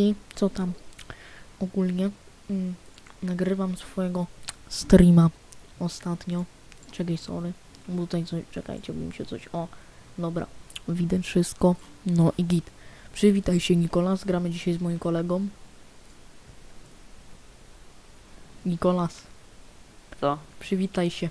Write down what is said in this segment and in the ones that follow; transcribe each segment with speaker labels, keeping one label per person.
Speaker 1: Siemeczki, co tam? Ogólnie mm, nagrywam swojego streama ostatnio. Czekaj, sorry. Bo tutaj coś, czekajcie, bo mi się coś... O, dobra. Widać wszystko. No i git. Przywitaj się, Nikolas. Gramy dzisiaj z moim kolegą. Nikolas,
Speaker 2: Co?
Speaker 1: przywitaj się.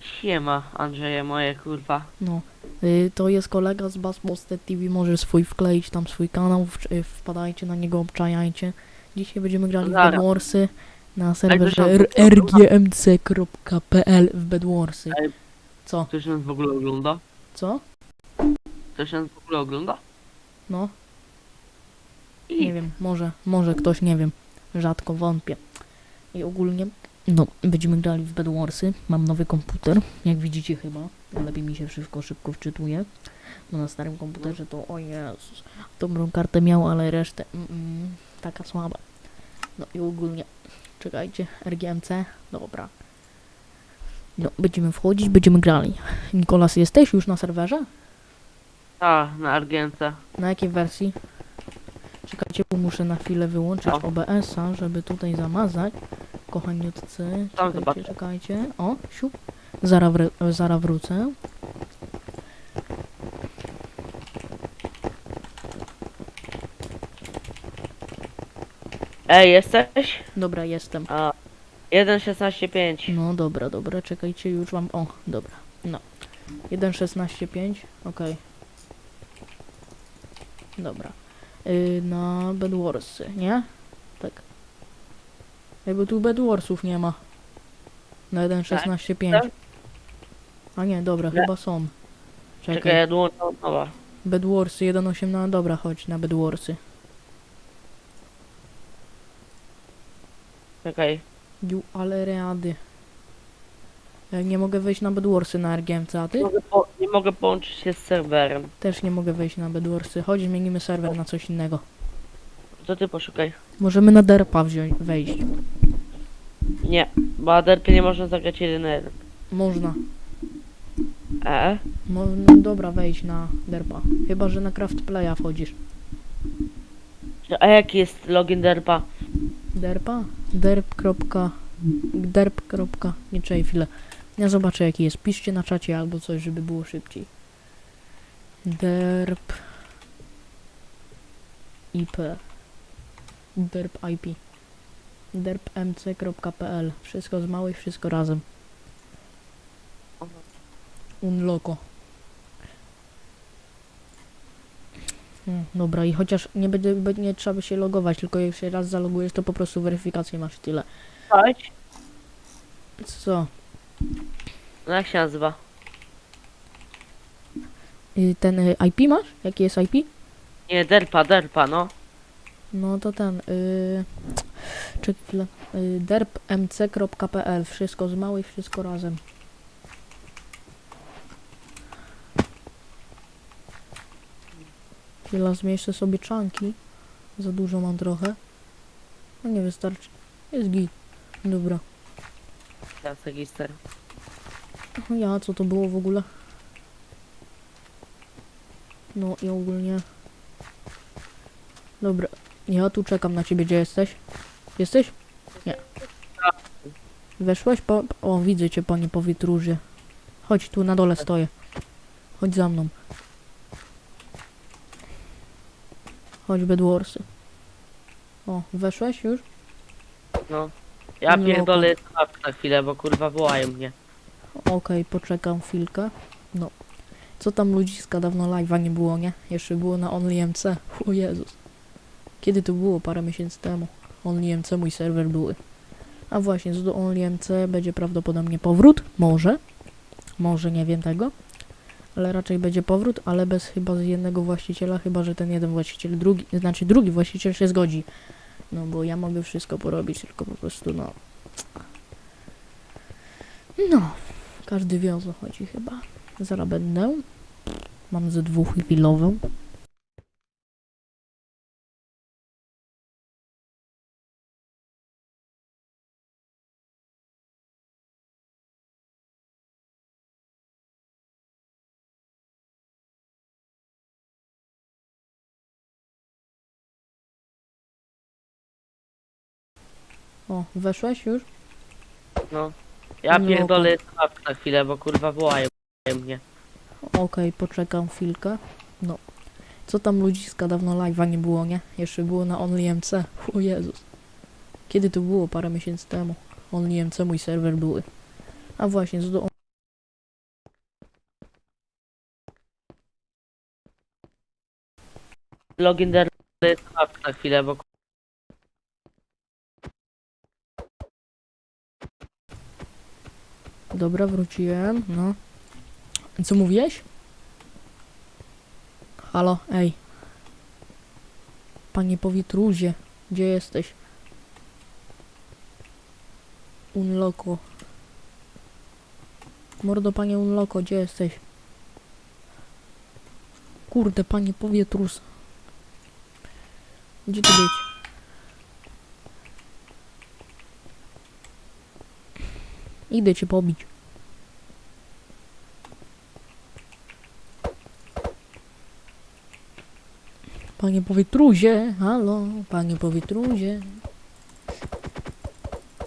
Speaker 2: Siema, Andrzeje moje kurwa.
Speaker 1: No, y, to jest kolega z Bassposted TV, może swój wkleić tam swój kanał, w, y, wpadajcie na niego, obczajajcie. Dzisiaj będziemy grali w
Speaker 2: Zaraz.
Speaker 1: Bedwarsy na serwerze r- rgmc.pl w Bedwarsy.
Speaker 2: Ej.
Speaker 1: Co?
Speaker 2: Ktoś nas w ogóle ogląda?
Speaker 1: Co?
Speaker 2: Ktoś nas w ogóle ogląda?
Speaker 1: No,
Speaker 2: I
Speaker 1: nie wiem, może, może ktoś, nie wiem, rzadko wątpię. I ogólnie, no, będziemy grali w Bedwarsy, mam nowy komputer, jak widzicie chyba, lepiej mi się wszystko szybko wczytuje. Bo na starym komputerze to, o Jezus, dobrą kartę miał, ale resztę, mm, mm, taka słaba. No i ogólnie, czekajcie, RGMC, dobra. No, będziemy wchodzić, będziemy grali. Nikolas, jesteś już na serwerze?
Speaker 2: A, na Argence.
Speaker 1: Na jakiej wersji? Czekajcie, bo muszę na chwilę wyłączyć
Speaker 2: No.
Speaker 1: OBS-a, żeby tutaj zamazać. Kochaniutcy,
Speaker 2: Tam
Speaker 1: czekajcie, czekajcie. O, siup. Zara, wr- zara wrócę.
Speaker 2: Ej, jesteś?
Speaker 1: Dobra, jestem.
Speaker 2: A, 1.16.5.
Speaker 1: No dobra, dobra, czekajcie, już wam... O, dobra, no. 1.16.5, okej. Dobra. Yy, na Bedwarsy, nie? Tak. Ej, bo tu Bedwarsów nie ma. Na 1.16.5.
Speaker 2: tak.
Speaker 1: A nie, dobra,
Speaker 2: Nie.
Speaker 1: chyba są.
Speaker 2: Czekaj,
Speaker 1: Czekaj,
Speaker 2: ja dołączam od nowa.
Speaker 1: Bedwarsy 1.8, no dobra, chodź na Bedwarsy.
Speaker 2: Czekaj.
Speaker 1: Ju, ale ready. Nie mogę wejść na Bedwarsy na RGMC, a ty?
Speaker 2: Nie mogę, po, nie mogę połączyć się z serwerem.
Speaker 1: Też nie mogę wejść na Bedwarsy. Chodź, zmienimy serwer na coś innego.
Speaker 2: To ty poszukaj.
Speaker 1: Możemy na derpa wziąć, wejść.
Speaker 2: Nie, bo Aderpie nie można zagrać 1 na 1.
Speaker 1: Można.
Speaker 2: E?
Speaker 1: Mo no dobra, wejść na derpa. Chyba, że na craft playa wchodzisz.
Speaker 2: A jaki jest login Derpa?
Speaker 1: Derpa? Derp. kropka- Derp. kropka- Nie czekaj chwilę. Ja zobaczę jaki jest. Piszcie na czacie albo coś, żeby było szybciej. Derp. IP. Derp IP. derpmc.pl Wszystko z małych, wszystko razem. Unloco. Hmm, dobra, i chociaż nie będzie, nie trzeba by się logować, tylko jak się raz zalogujesz, to po prostu weryfikację masz i tyle.
Speaker 2: Chodź.
Speaker 1: Co?
Speaker 2: No jak się nazywa?
Speaker 1: Y, ten y, IP masz? Jaki jest IP?
Speaker 2: Nie, Derpa, Derpa, no.
Speaker 1: No to ten. Y, czekaj chwilę. Y, derpmc.pl Wszystko z małych, wszystko razem. Chwila, zmieszczę sobie czanki. Za dużo mam trochę. No nie wystarczy. Jest git. Dobra. O Ja, co to było w ogóle? No i ogólnie... Ja tu czekam na ciebie, gdzie jesteś? Jesteś? Nie. Weszłeś? Po... O, widzę cię, panie powitróży. Chodź, tu na dole stoję. Chodź za mną. Chodź, Bedwarsy. O, weszłeś już?
Speaker 2: No. Ja
Speaker 1: No,
Speaker 2: pierdolę na chwilę, bo kurwa wołają mnie.
Speaker 1: Okej, poczekam chwilkę. No. Co tam ludziska? Dawno live'a nie było, nie? Jeszcze było na OnlyMC. O Jezus. Kiedy to było? Parę miesięcy temu. OnlyMC mój serwer były. A właśnie, co do OnlyMC będzie prawdopodobnie powrót. Może. Może, nie wiem tego. Ale raczej będzie powrót, ale bez chyba z jednego właściciela, chyba że ten jeden właściciel, drugi, znaczy drugi właściciel się zgodzi. No bo ja mogę wszystko porobić, tylko po prostu no. No. Każdy wie o co chodzi chyba. Zaraz będę. Mam ze dwóch chwilową. O, weszłeś już?
Speaker 2: No. Ja
Speaker 1: No,
Speaker 2: pierdolę słuchawkę na chwilę, bo kurwa wołają mnie.
Speaker 1: Okej, poczekam chwilkę. No. Co tam ludziska dawno live'a nie było, nie? Jeszcze było na OnlyMC. O Jezus. Kiedy to było? Parę miesięcy temu. OnlyMC mój serwer były. A właśnie, co do
Speaker 2: Login der na chwilę, bo
Speaker 1: Dobra, wróciłem, no. Co mówiłeś? Halo, ej. Panie powitruzie, gdzie jesteś? Unloko. Mordo, panie Unloko, gdzie jesteś? Kurde, panie powietrus. Gdzie ty być? Idę cię pobić. Panie powitruzie, halo, panie powitruzie.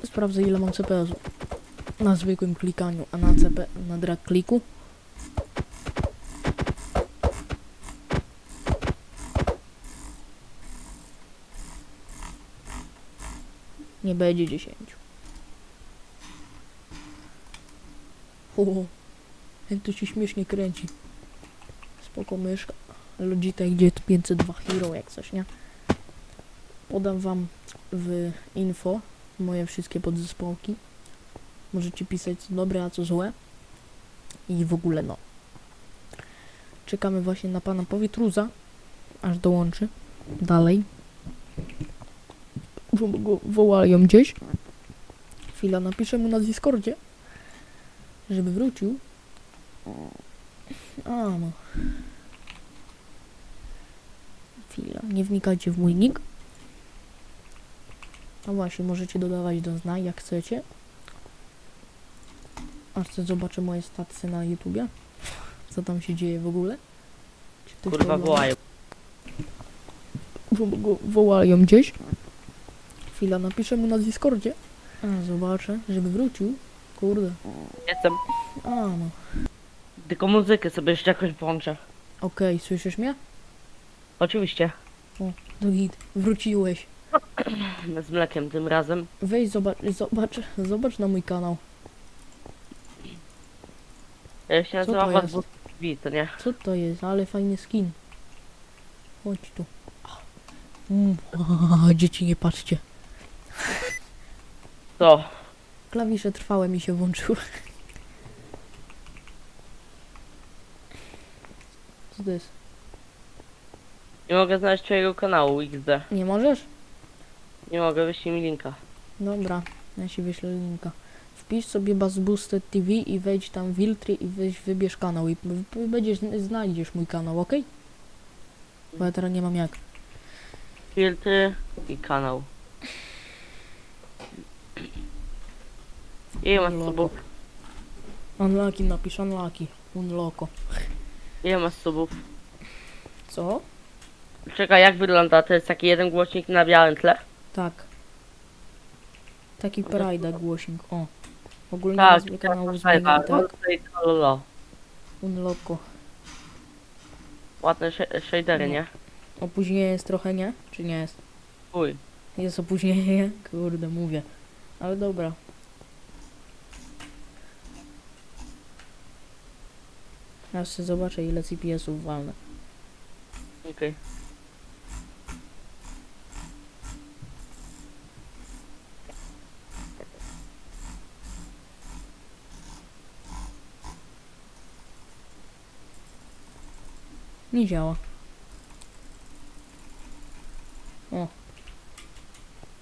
Speaker 1: Sprawdzę ile mam CPS-u. Na zwykłym klikaniu, a na CP, na drag kliku. Nie będzie 10. O, jak to się śmiesznie kręci. Spoko myszka. Logitech gdzie 502 Hero jak coś, nie? Podam wam w info moje wszystkie podzespołki. Możecie pisać co dobre, a co złe. I w ogóle no. Czekamy właśnie na pana powitruza, aż dołączy. Dalej. Wo- wołają gdzieś. Chwila, napiszę mu na Discordzie, żeby wrócił. A, no. Nie wnikajcie w mój nick. A właśnie, możecie dodawać do znań jak chcecie. Aż chcę zobaczę moje stacje na YouTubie. Co tam się dzieje w ogóle.
Speaker 2: Kurwa wołają.
Speaker 1: Wo- go wołają gdzieś. Chwila, napiszę mu na Discordzie. A, zobaczę, żeby wrócił. Kurde.
Speaker 2: Jestem.
Speaker 1: A, no.
Speaker 2: Tylko muzykę sobie jeszcze jakoś włączę.
Speaker 1: Okej, słyszysz mnie?
Speaker 2: Oczywiście.
Speaker 1: No git, wróciłeś.
Speaker 2: Z mlekiem tym razem.
Speaker 1: Weź, zobacz, zobacz, zobacz na mój kanał.
Speaker 2: Ja się
Speaker 1: Co to
Speaker 2: nazywam was
Speaker 1: jest?
Speaker 2: To nie?
Speaker 1: Co to jest? Ale fajny skin. Chodź tu. Mm, dzieci, nie patrzcie.
Speaker 2: To.
Speaker 1: Klawisze trwałe mi się włączyły. Co to jest?
Speaker 2: Nie mogę znaleźć twojego kanału XD.
Speaker 1: Nie możesz?
Speaker 2: Nie mogę, wyślij mi linka.
Speaker 1: Dobra, ja ci wyślę linka. Wpisz sobie Buzz Boosted TV i wejdź tam w Wiltry i weź, wybierz kanał i b- będziesz, znajdziesz mój kanał, ok? Bo ja teraz nie mam jak.
Speaker 2: Filtry i kanał. Ile masz subów?
Speaker 1: Unlucky napisz, unlucky. Unloko.
Speaker 2: Ile masz subów?
Speaker 1: Co?
Speaker 2: Czekaj, jak wygląda? To jest taki jeden głośnik na białym tle?
Speaker 1: Tak. Taki Pride głośnik, o. Ogólnie
Speaker 2: Tak,
Speaker 1: nazwę kanału
Speaker 2: tak,
Speaker 1: zmieniłem,
Speaker 2: tak.
Speaker 1: tak?
Speaker 2: Lolo.
Speaker 1: Unloko.
Speaker 2: Ładne sh- shadery,
Speaker 1: No.
Speaker 2: nie?
Speaker 1: Opóźnienie jest trochę, nie? Czy nie jest?
Speaker 2: Uj.
Speaker 1: Jest opóźnienie? Kurde, mówię. Ale dobra. Ja jeszcze zobaczę ile CPS-ów walnę.
Speaker 2: Okej.
Speaker 1: Nie działa. O.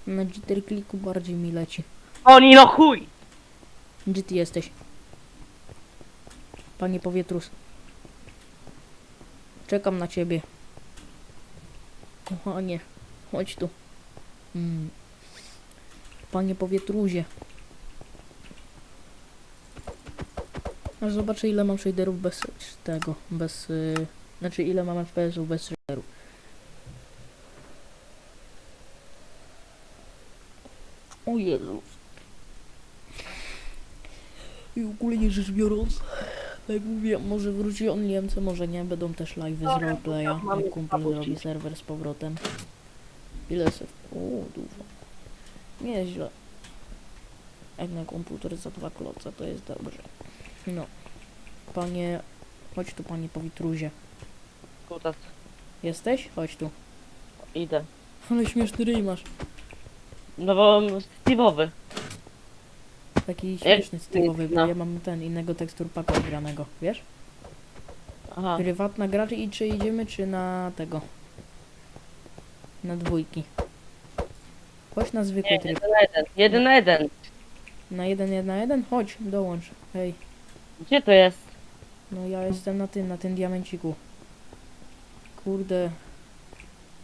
Speaker 1: Na jitter kliku bardziej mi leci.
Speaker 2: Oni no chuj!
Speaker 1: Gdzie ty jesteś? Panie powietrus. Czekam na ciebie. Kochanie, chodź tu. Mm. Panie powietruzie. Aż zobaczę ile mam shaderów bez tego, bez... y, znaczy ile mam FPS-ów bez shaderów. O Jezus. I ogólnie rzecz biorąc, jak mówiłem, może wróci on Niemcy, może nie, będą też live'y z roleplaya, jak kumpel zrobi serwer z powrotem. Ile se... O, dużo. Nieźle. Jak na komputer za dwa kloce, to jest dobrze. No. Panie... Chodź tu, panie powitruzie.
Speaker 2: Kutas.
Speaker 1: Jesteś? Chodź tu.
Speaker 2: Idę.
Speaker 1: Ale śmieszny ryj masz.
Speaker 2: No bo Steve'owy.
Speaker 1: Taki śmieszny, bo
Speaker 2: no.
Speaker 1: ja mam ten, innego tekstur paka wiesz?
Speaker 2: Aha.
Speaker 1: Prywatna gra i czy idziemy, czy na tego? Na dwójki. Chodź na zwykły
Speaker 2: Nie,
Speaker 1: tryb.
Speaker 2: jeden na jeden. Jeden na jeden.
Speaker 1: Na jeden, jeden, na jeden? Chodź, dołącz. Hej,
Speaker 2: Gdzie to jest?
Speaker 1: no ja jestem na tym, na tym diamenciku. Kurde,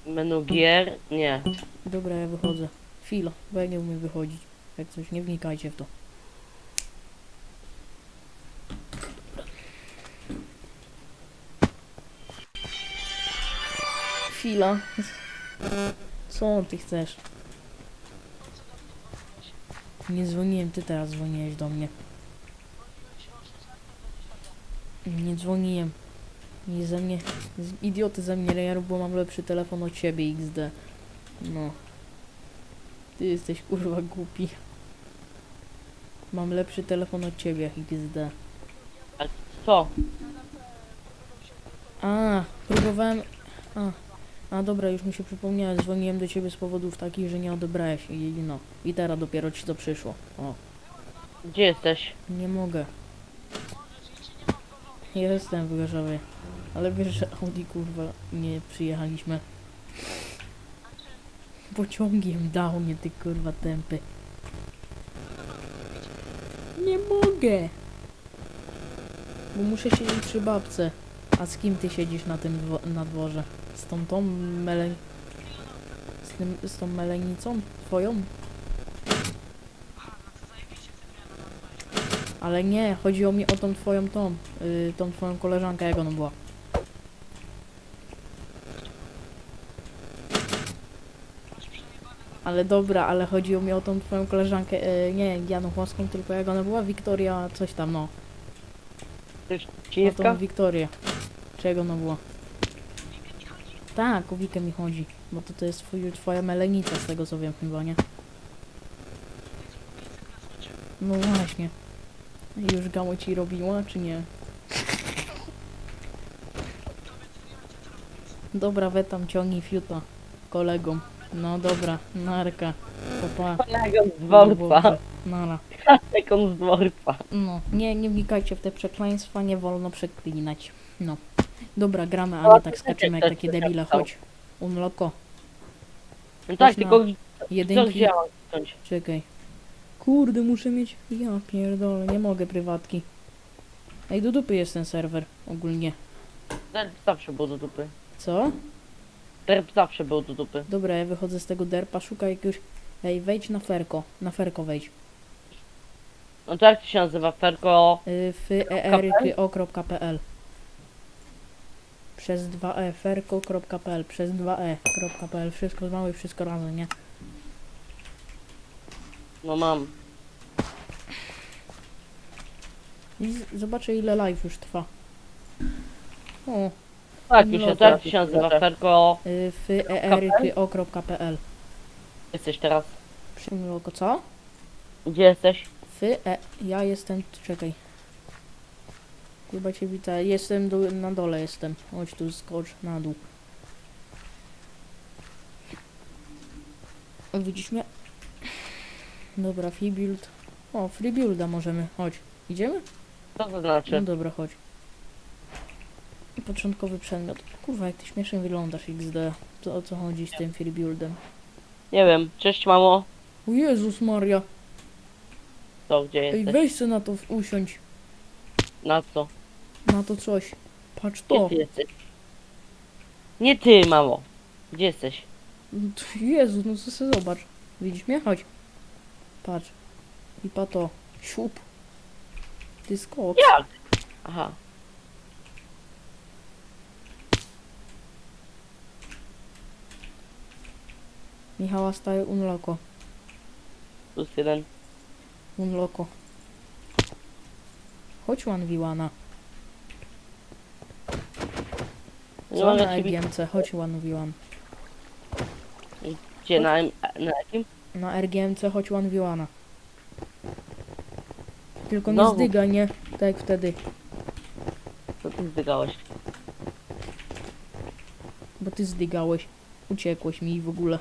Speaker 2: Menu gier? Nie.
Speaker 1: dobra, ja wychodzę. Chwila, bo ja nie umiem wychodzić. Jak coś, nie wnikajcie w to. Chwila. Co ty chcesz? Nie dzwoniłem, ty teraz dzwoniłeś do mnie. Nie dzwoniłem. Nie ze mnie. Idioty ze mnie rejerów, bo mam lepszy telefon od ciebie XD. No. Ty jesteś kurwa głupi. Mam lepszy telefon od ciebie XD.
Speaker 2: Co?
Speaker 1: A, próbowałem. A, a dobra, już mi się przypomniałem. Dzwoniłem do ciebie z powodów takich, że nie odebrałeś. I no. I teraz dopiero ci to przyszło. O,
Speaker 2: Gdzie jesteś?
Speaker 1: nie mogę. Jestem w Gorzowie. Ale wiesz, że Audi kurwa nie przyjechaliśmy. Pociągiem dał mnie ty kurwa tępy. Nie mogę. Bo muszę siedzieć przy babce. A z kim ty siedzisz na tym na dworze? Z tą tą mele... Z, tym, z tą melenicą twoją? Ale nie, chodzi o mnie o tą twoją tą, y, tą twoją koleżankę, jak ona była. Ale dobra, ale chodzi o mnie o tą twoją koleżankę, y, nie Janą Chłoską, tylko jak ona była, Wiktoria, coś tam, no. O tą
Speaker 2: Cińska?
Speaker 1: Wiktorię. Czego ona była? Tak, o Wikę mi chodzi. Bo to, to jest twój, twoja melenica, z tego co wiem chyba, nie? No właśnie. Już gamo ci robiła, czy nie? Dobra, we tam ciągnij fiuta kolegom. No dobra, narka. Papa.
Speaker 2: On z dworca.
Speaker 1: Nara.
Speaker 2: Jak on z dworca.
Speaker 1: No, nie, nie wnikajcie w te przekleństwa, nie wolno przeklinać. No. Dobra, gramy, a nie tak skaczymy jak takie debile. Chodź. Unloko.
Speaker 2: No tak,
Speaker 1: Chodź na-
Speaker 2: tylko
Speaker 1: Jedynki. Czekaj. Kurde, muszę mieć... Ja pierdolę, nie mogę prywatki. Ej, do dupy jest ten serwer, ogólnie.
Speaker 2: Derp zawsze był do dupy.
Speaker 1: Co?
Speaker 2: Derp zawsze był do dupy.
Speaker 1: Dobra, ja wychodzę z tego derpa, szukaj jakiegoś... Ej, wejdź na ferko. Na ferko wejdź.
Speaker 2: No to jak to się nazywa? Ferko...
Speaker 1: Y, feryko.pl Przez 2e, ferko.pl, przez 2e.pl, wszystko z małych, wszystko razem, nie?
Speaker 2: No mam.
Speaker 1: I z- zobaczę ile live już trwa. O,
Speaker 2: Tak,
Speaker 1: No
Speaker 2: już się,
Speaker 1: tak,
Speaker 2: tak to się nazywa? Ferko...
Speaker 1: y, feryko.pl
Speaker 2: Jesteś teraz.
Speaker 1: Przymloko, co?
Speaker 2: Gdzie jesteś?
Speaker 1: Fy, e, ja jestem, czekaj. Chyba cię widzę, jestem do, na dole jestem. Chodź tu, skocz na dół. O, Widzisz mnie? Dobra, free build. O, free builda możemy, chodź. Idziemy?
Speaker 2: Co to
Speaker 1: No
Speaker 2: znaczy?
Speaker 1: dobra, chodź. Początkowy przedmiot. Kurwa, jak ty śmiesznie wyglądasz, XD. To o co chodzi z tym free buildem?
Speaker 2: Nie wiem. Cześć mamo.
Speaker 1: O Jezus Maria!
Speaker 2: To gdzie
Speaker 1: Ej,
Speaker 2: jesteś?
Speaker 1: weź se na to w- usiądź.
Speaker 2: Na co?
Speaker 1: Na to coś. Patrz
Speaker 2: Gdzie
Speaker 1: to.
Speaker 2: ty jesteś? Nie ty, mamo. Gdzie jesteś?
Speaker 1: No to- Jezu, no co se zobacz. Widzisz mnie? Chodź. Patrz. I pa to. Siup. Ty skok.
Speaker 2: Jak? Aha.
Speaker 1: Michała staje unloko.
Speaker 2: Plus jeden.
Speaker 1: Un. Chodź 1v1.
Speaker 2: Nie
Speaker 1: Co
Speaker 2: mogę
Speaker 1: na
Speaker 2: ci bić.
Speaker 1: RGMC? Chodź 1v1.
Speaker 2: Gdzie, na, na jakim?
Speaker 1: Na RGMC chodź 1v1. Tylko nie
Speaker 2: Znowu.
Speaker 1: zdygaj, nie? Tak jak wtedy.
Speaker 2: Co ty zdygałeś?
Speaker 1: Bo ty zdygałeś. Uciekłeś mi w ogóle.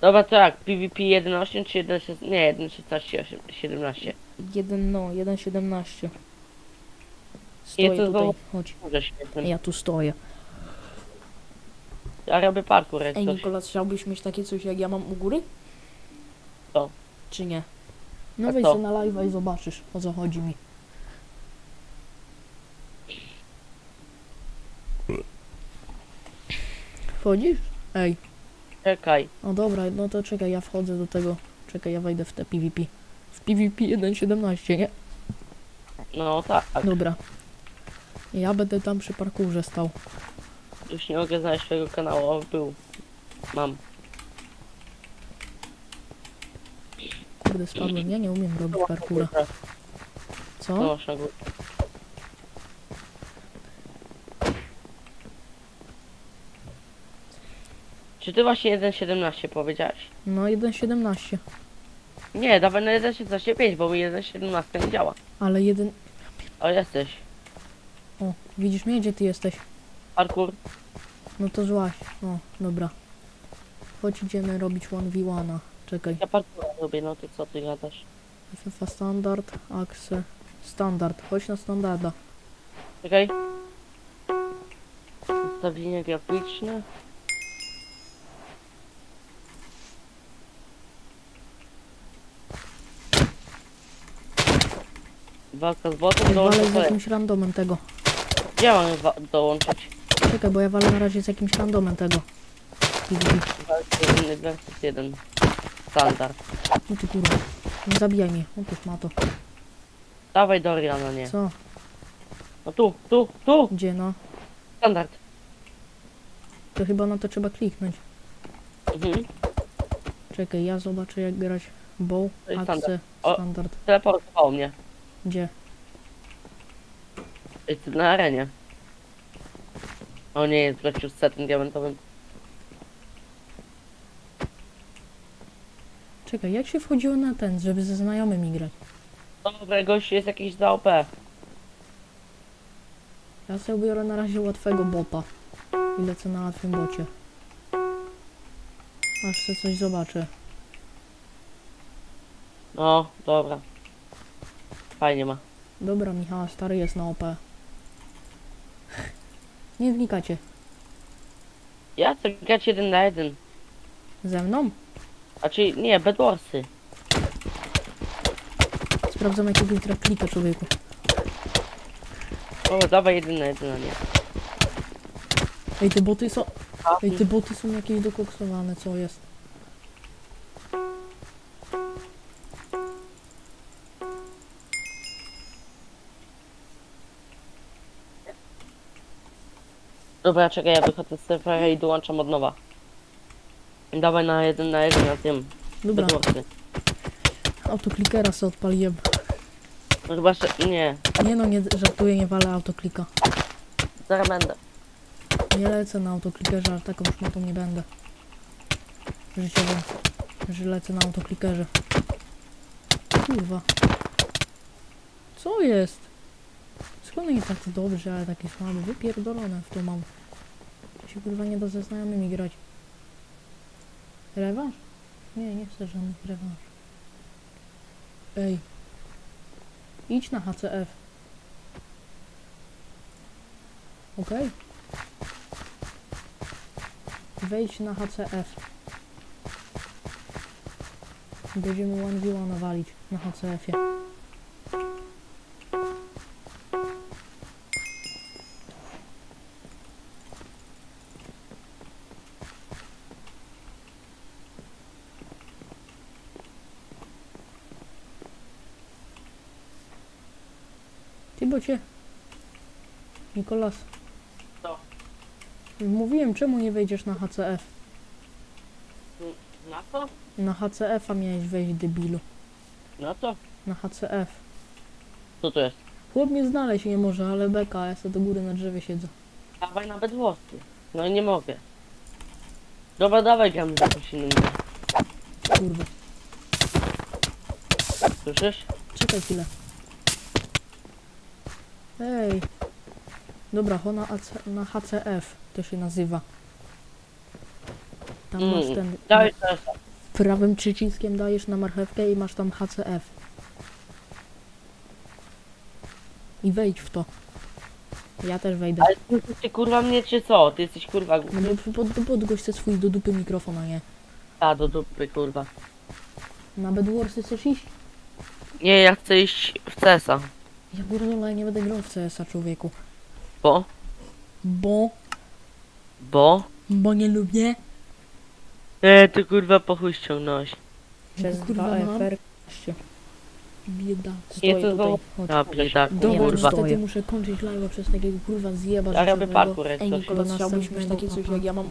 Speaker 2: Dobra, to jak? PvP 1.8 czy 1.16? Nie, 1.16, 8, 17.
Speaker 1: Jeden no, 1.17. Stoję
Speaker 2: to
Speaker 1: tutaj,
Speaker 2: znowu-
Speaker 1: chodź.
Speaker 2: Może.
Speaker 1: Ja tu stoję.
Speaker 2: Ja robię parkour jak
Speaker 1: Ej,
Speaker 2: coś.
Speaker 1: Nikolas, chciałbyś mieć takie coś jak ja mam u góry?
Speaker 2: Co?
Speaker 1: Czy nie? No
Speaker 2: A
Speaker 1: wejdź
Speaker 2: co?
Speaker 1: na live'a i zobaczysz, o co chodzi mi. Wchodzisz? Ej,
Speaker 2: Czekaj.
Speaker 1: no dobra, no to czekaj, ja wchodzę do tego. Czekaj, ja wejdę w te PvP. W PvP 1.17, nie?
Speaker 2: No tak.
Speaker 1: Dobra. Ja będę tam przy parkurze stał.
Speaker 2: Już nie mogę znaleźć swojego kanału. O, był. Mam.
Speaker 1: Kurde, spadłem, ja nie umiem robić parkura. Co?
Speaker 2: Czy ty właśnie 1.17 powiedziałeś?
Speaker 1: No 1.17.
Speaker 2: Nie, dawaj na 1.16.5, bo mi 1.17 nie działa.
Speaker 1: Ale jeden...
Speaker 2: O, jesteś.
Speaker 1: O, widzisz mnie? Gdzie ty jesteś?
Speaker 2: Parkour.
Speaker 1: No to złaś. O, dobra. Chodź, idziemy robić 1v1. Czekaj.
Speaker 2: Ja parkour robię, no to co ty gadasz?
Speaker 1: FFA standard, axe, standard. Chodź na standarda.
Speaker 2: Czekaj. Ustawienia graficzne. Walka z botem
Speaker 1: Ej,
Speaker 2: dołączę
Speaker 1: walę z jakimś randomem tego.
Speaker 2: Gdzie mam wa- dołączyć?
Speaker 1: Czekaj, bo ja walę na razie z jakimś randomem tego. PvP.
Speaker 2: Walka 1 versus 1. Standard.
Speaker 1: No ty kurwa. Nie zabijaj mnie. Otóż ma to.
Speaker 2: Dawaj Doriana, nie.
Speaker 1: Co?
Speaker 2: No tu, tu, tu!
Speaker 1: Gdzie no?
Speaker 2: Standard.
Speaker 1: To chyba na to trzeba kliknąć.
Speaker 2: Mhm.
Speaker 1: Czekaj, ja zobaczę jak grać bow,
Speaker 2: To jest
Speaker 1: axe,
Speaker 2: O.
Speaker 1: standard.
Speaker 2: Teleportowało mnie.
Speaker 1: Gdzie?
Speaker 2: Jestem na arenie. O nie, jest gościu z setem diamentowym.
Speaker 1: Czekaj, jak się wchodziło na ten, żeby ze znajomymi grać?
Speaker 2: Dobra, gościu jest jakiś za OP.
Speaker 1: Ja sobie biorę na razie łatwego bota. I lecę na łatwym bocie. Aż sobie coś zobaczę.
Speaker 2: No, dobra. Fajnie ma.
Speaker 1: Dobra, Michała, stary jest na OP. Nie wnikacie.
Speaker 2: Ja chcę grać jeden na jeden.
Speaker 1: Ze mną?
Speaker 2: Znaczy, nie, Bedwarsy.
Speaker 1: Sprawdzam jakiegoś draklika, człowieku.
Speaker 2: O, dawaj jeden, a nie.
Speaker 1: Ej, te boty są...
Speaker 2: A,
Speaker 1: Ej, te boty są jakieś dokoksowane, co jest?
Speaker 2: Dobra, czekaj, ja wychodzę z serwera i dołączam od nowa. Dawaj na jeden na jeden na tym.
Speaker 1: Dobra,
Speaker 2: Bedwarsy.
Speaker 1: autoklikera sobie odpaliłem.
Speaker 2: No chyba, że... nie.
Speaker 1: Nie no, nie żartuję, nie walę autoklika.
Speaker 2: Zaraz będę.
Speaker 1: Nie lecę na autoklikerze, ale taką szmatą nie będę. Życiową. Że lecę na autoklikerze. Kurwa. Co jest? Skąd nie tak dobrze, ale taki słaby? Wypierdolone w to mam. To się kurwa nie da ze znajomymi grać. Rewanż? Nie, nie chcę żadnych rewanż. Ej. Idź na HCF. Okej? Wejdź na HCF. Będziemy 1v1 walić na HCF-ie. Ty bocie. Nikolas.
Speaker 2: Co?
Speaker 1: Mówiłem, czemu nie wejdziesz na HCF?
Speaker 2: Na co?
Speaker 1: Na HCF-a miałeś wejść, debilu.
Speaker 2: Na co?
Speaker 1: Na HCF.
Speaker 2: Co to jest?
Speaker 1: Chłop mnie znaleźć nie może, ale beka, ja sobie do góry na drzewie siedzę.
Speaker 2: Dawaj nawet włosy. No i nie mogę. Dobra, dawaj gramy za.
Speaker 1: Kurwa.
Speaker 2: Słyszysz?
Speaker 1: Czekaj chwilę. Ej. Dobra, ho na, AC, na HCF to się nazywa. Tam
Speaker 2: Mm,
Speaker 1: masz ten...
Speaker 2: Dawaj teraz.
Speaker 1: Prawym przyciskiem dajesz na marchewkę i masz tam HCF. I wejdź w to. Ja też wejdę.
Speaker 2: Ale ty kurwa mnie czy co? Ty jesteś kurwa
Speaker 1: No
Speaker 2: głupi?
Speaker 1: bo pod, chce swój do dupy mikrofon, a nie.
Speaker 2: A do dupy kurwa.
Speaker 1: Na Bedwarsy chcesz iść?
Speaker 2: Nie, ja chcę iść w CESa.
Speaker 1: Ja górnoloa ja nie będę grał w CS-a człowieku.
Speaker 2: Bo?
Speaker 1: Bo...
Speaker 2: Bo?
Speaker 1: Bo nie lubię.
Speaker 2: E, ty kurwa po chuj ściągnąłeś.
Speaker 1: Przez
Speaker 3: Kurwa,
Speaker 1: dwa
Speaker 3: mam.
Speaker 1: FR. Biedaku.
Speaker 2: Nie,
Speaker 1: Stoi
Speaker 2: to
Speaker 1: tutaj.
Speaker 2: znowu-
Speaker 1: Chodź.
Speaker 2: A biedaku,
Speaker 1: Dobra,
Speaker 2: kurwa.
Speaker 1: niestety muszę kończyć live'a przez takiego kurwa zjeba
Speaker 2: Ja robię parkour jak
Speaker 3: Ej,
Speaker 2: coś.
Speaker 3: Chciałbyś mieć takie coś jak ja mam